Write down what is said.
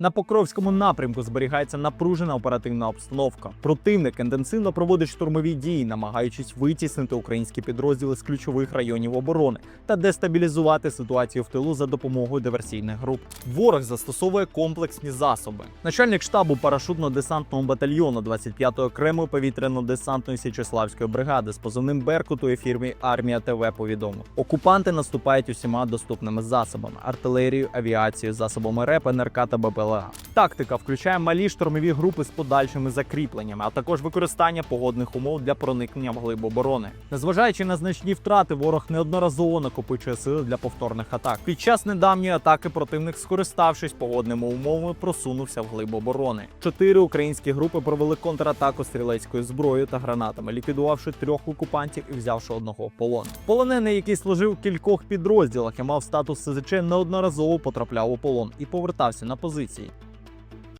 На Покровському напрямку зберігається напружена оперативна обстановка. Противник інтенсивно проводить штурмові дії, намагаючись витіснити українські підрозділи з ключових районів оборони та дестабілізувати ситуацію в тилу за допомогою диверсійних груп. Ворог застосовує комплексні засоби. Начальник штабу парашутно-десантного батальйону 25-ї окремої повітряно-десантної Січеславської бригади з позивним Беркут у ефірі Армія ТВ повідомив: окупанти наступають усіма доступними засобами: артилерією, авіацією, засобами РЕП, НРК та БПЛА. Тактика включає малі штурмові групи з подальшими закріпленнями, а також використання погодних умов для проникнення в глиб оборони. Незважаючи на значні втрати, ворог неодноразово накопичує сили для повторних атак. Під час недавньої атаки противник, скориставшись погодними умовами, просунувся в глиб оборони. Чотири українські групи провели контратаку стрілецькою зброєю та гранатами, ліквідувавши трьох окупантів і взявши одного в полон. Полонений, який служив в кількох підрозділах і мав статус СЗЧ, неодноразово потрапляв у полон і повертався на позиції. it.